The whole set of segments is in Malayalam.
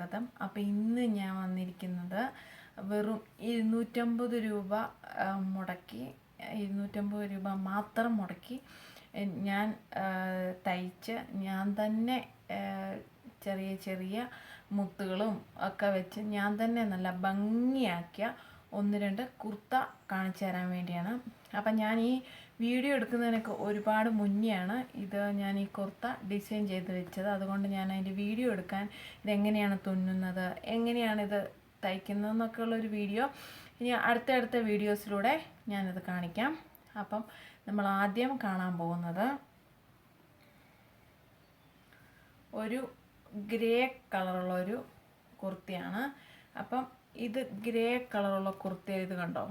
സ്വാഗതം അപ്പോൾ ഇന്ന് ഞാൻ വന്നിരിക്കുന്നത് വെറും ഇരുന്നൂറ്റമ്പത് രൂപ മുടക്കി. ഇരുന്നൂറ്റമ്പത് രൂപ മാത്രം മുടക്കി. ഞാൻ തയ്ച്ച് ഞാൻ തന്നെ ചെറിയ ചെറിയ മുത്തുകളും ഒക്കെ വെച്ച് ഞാൻ തന്നെ നല്ല ഭംഗിയാക്കിയ ഒന്ന് രണ്ട് കുർത്ത കാണിച്ചു തരാൻ വേണ്ടിയാണ്. അപ്പം ഞാൻ ഈ വീഡിയോ എടുക്കുന്നതിനൊക്കെ ഒരുപാട് മുന്നെയാണ് ഇത് ഞാൻ ഈ കുർത്ത ഡിസൈൻ ചെയ്ത് വെച്ചത്. അതുകൊണ്ട് ഞാൻ അതിന്റെ വീഡിയോ എടുക്കാൻ ഇതെങ്ങനെയാണ് തുന്നുന്നത് എങ്ങനെയാണ് ഇത് തയ്ക്കുന്നതെന്നൊക്കെ ഉള്ളൊരു വീഡിയോ. ഇനി അടുത്ത അടുത്ത വീഡിയോസിലൂടെ ഞാനത് കാണിക്കാം. അപ്പം നമ്മൾ ആദ്യം കാണാൻ പോകുന്നത് ഒരു ഗ്രേ കളറുള്ള ഒരു കുർത്തിയാണ്. അപ്പം ഇത് ഗ്രേ കളറുള്ള കുർത്തി ഇത് കണ്ടോ?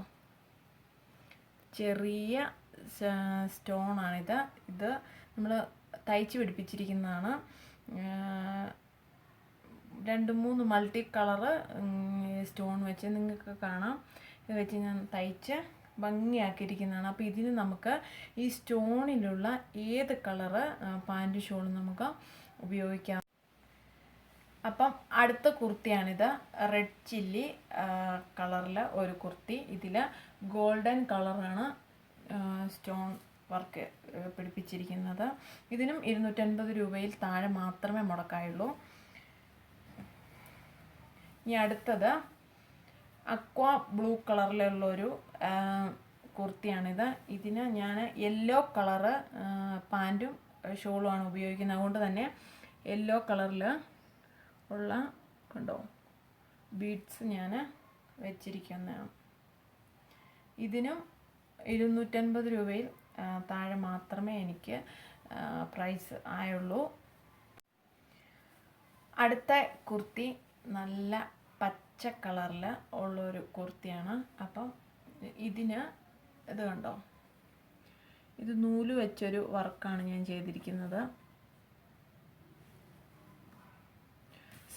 ചെറിയ സ്റ്റോണാണിത്. ഇത് നമ്മൾ തയ്ച്ച് പിടിപ്പിച്ചിരിക്കുന്നതാണ്. രണ്ട് മൂന്ന് മൾട്ടി കളറ് സ്റ്റോൺ വെച്ച് നിങ്ങൾക്ക് കാണാം. ഇത് വെച്ച് ഞാൻ തയ്ച്ച് ഭംഗിയാക്കിയിരിക്കുന്നതാണ്. അപ്പോൾ ഇതിന് നമുക്ക് ഈ സ്റ്റോണിലുള്ള ഏത് കളറ് പാന്റ് ഷോളും നമുക്ക് ഉപയോഗിക്കാം. അപ്പം അടുത്ത കുർത്തിയാണിത്. റെഡ് ചില്ലി കളറിൽ ഒരു കുർത്തി. ഇതിൽ ഗോൾഡൻ കളറാണ് സ്റ്റോൺ വർക്ക് പിടിപ്പിച്ചിരിക്കുന്നത്. ഇതിനും ഇരുന്നൂറ്റൻപത് രൂപയിൽ താഴെ മാത്രമേ മുടക്കായുള്ളൂ. ഇനി അടുത്തത് അക്വ ബ്ലൂ കളറിലുള്ള ഒരു കുർത്തിയാണിത്. ഇതിന് ഞാൻ യെല്ലോ കളറ് പാന്റും ഷോളുമാണ് ഉപയോഗിക്കുന്നത്. അതുകൊണ്ട് തന്നെ യെല്ലോ കളറിൽ ഉള്ള കണ്ടോ? ബീഡ്സ് ഞാൻ വെച്ചിരിക്കുന്നതാണ് ഇതിനും ഇരുന്നൂറ്റൻപത് രൂപയിൽ താഴെ മാത്രമേ എനിക്ക് പ്രൈസ് ആയുള്ളൂ. അടുത്ത കുർത്തി നല്ല പച്ച കളറിൽ ഉള്ളൊരു കുർത്തിയാണ്. അപ്പം ഇതിന് ഇത് കണ്ടോ? ഇത് നൂൽ വെച്ചൊരു വർക്കാണ് ഞാൻ ചെയ്തിരിക്കുന്നത്.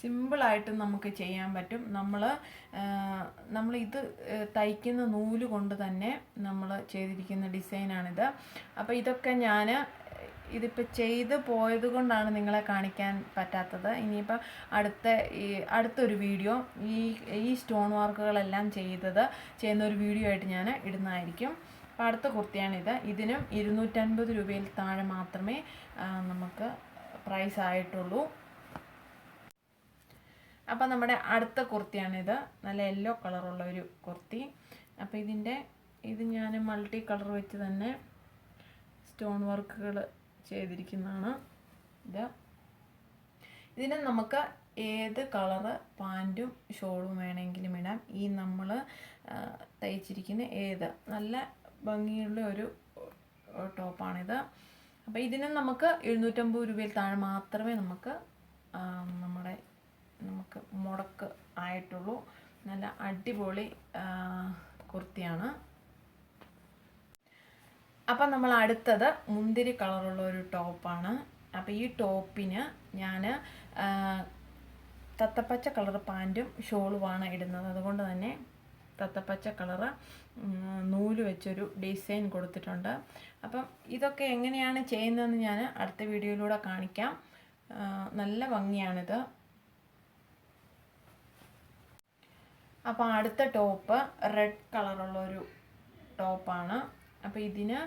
സിമ്പിളായിട്ട് നമുക്ക് ചെയ്യാൻ പറ്റും. നമ്മൾ നമ്മൾ ഇത് തയ്ക്കുന്ന നൂൽ കൊണ്ട് തന്നെ നമ്മൾ ചെയ്തിരിക്കുന്ന ഡിസൈനാണിത്. അപ്പോൾ ഇതൊക്കെ ഞാൻ ഇതിപ്പോൾ ചെയ്ത് പോയത് കൊണ്ടാണ് നിങ്ങളെ കാണിക്കാൻ പറ്റാത്തത്. ഇനിയിപ്പോൾ അടുത്ത ഈ അടുത്തൊരു വീഡിയോ ഈ ഈ സ്റ്റോൺ വർക്കുകളെല്ലാം ചെയ്തത് ചെയ്യുന്ന ഒരു വീഡിയോ ആയിട്ട് ഞാൻ ഇടുന്നതായിരിക്കും. അപ്പോൾ അടുത്ത കുർത്തിയാണിത്. ഇതിനും ഇരുന്നൂറ്റൻപത് രൂപയിൽ താഴെ മാത്രമേ നമുക്ക് പ്രൈസ് ആയിട്ടുള്ളൂ. അപ്പോൾ നമ്മുടെ അടുത്ത കുർത്തിയാണിത്. നല്ല യെല്ലോ കളറുള്ള ഒരു കുർത്തി. അപ്പോൾ ഇതിന്റെ ഇത് ഞാൻ മൾട്ടി കളർ വെച്ച് തന്നെ സ്റ്റോൺ വർക്കുകൾ ചെയ്തിരിക്കുന്നതാണ് ഇത്. ഇതിന് നമുക്ക് ഏത് കളറ് പാന്റും ഷോളും വേണമെങ്കിലും ഇടാം. ഈ നമ്മൾ തയ്ച്ചിരിക്കുന്ന ഏത്? നല്ല ഭംഗിയുള്ള ഒരു ടോപ്പാണിത് അപ്പോൾ ഇതിനും നമുക്ക് എഴുന്നൂറ്റമ്പത് രൂപയിൽ താഴെ മാത്രമേ നമുക്ക് നമ്മുടെ നമുക്ക് മുടക്ക് ആയിട്ടുള്ളൂ. നല്ല അടിപൊളി കുർത്തിയാണ്. അപ്പം നമ്മൾ അടുത്തത് മുന്തിരി കളറുള്ള ഒരു ടോപ്പാണ്. അപ്പോൾ ഈ ടോപ്പിന് ഞാൻ തത്തപ്പച്ച കളർ പാന്റും ഷോളുമാണ് ഇടുന്നത്. അതുകൊണ്ട് തന്നെ തത്തപ്പച്ച കളറ് നൂൽ വെച്ചൊരു ഡിസൈൻ കൊടുത്തിട്ടുണ്ട്. അപ്പം ഇതൊക്കെ എങ്ങനെയാണ് ചെയ്യുന്നതെന്ന് ഞാൻ അടുത്ത വീഡിയോയിലൂടെ കാണിക്കാം. നല്ല ഭംഗിയാണിത്. അപ്പോൾ അടുത്ത ടോപ്പ് റെഡ് കളറുള്ള ഒരു ടോപ്പാണ്. അപ്പോൾ ഇതിന്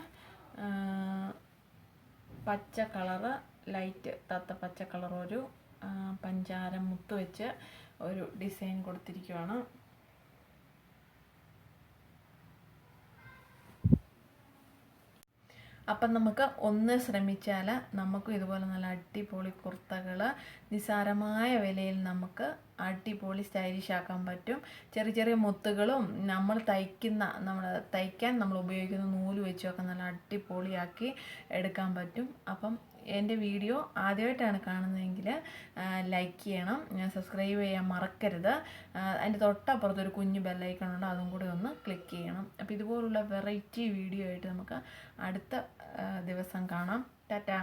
പച്ച കളറ് ലൈറ്റ് തത്ത പച്ച കളർ ഒരു പഞ്ചാര മുത്ത് വെച്ച് ഒരു ഡിസൈൻ കൊടുത്തിരിക്കുകയാണ് അപ്പം നമുക്ക് ഒന്ന് ശ്രമിച്ചാൽ നമുക്കും ഇതുപോലെ നല്ല അടിപൊളി കുർത്തകൾ നിസാരമായ വിലയിൽ നമുക്ക് അടിപൊളി സ്റ്റൈലിഷ് ആക്കാൻ പറ്റും. ചെറിയ ചെറിയ മുത്തുകളും നമ്മൾ തയ്ക്കുന്ന നമ്മൾ തയ്ക്കാൻ നമ്മൾ ഉപയോഗിക്കുന്ന നൂൽ വെച്ചൊക്കെ നല്ല അടിപൊളിയാക്കി എടുക്കാൻ പറ്റും. അപ്പം എന്റെ വീഡിയോ ആദ്യമായിട്ടാണ് കാണുന്നതെങ്കിൽ ലൈക്ക് ചെയ്യണം. ഞാൻ സബ്സ്ക്രൈബ് ചെയ്യാൻ മറക്കരുത്. അതിന്റെ തൊട്ടപ്പുറത്ത് ഒരു കുഞ്ഞു ബെല്ലൈക്കൺ ഉണ്ട്. അതും കൂടി ഒന്ന് ക്ലിക്ക് ചെയ്യണം. അപ്പോൾ ഇതുപോലുള്ള വെറൈറ്റി വീഡിയോ ആയിട്ട് നമുക്ക് അടുത്ത ദിവസം കാണാം. ടാറ്റാ.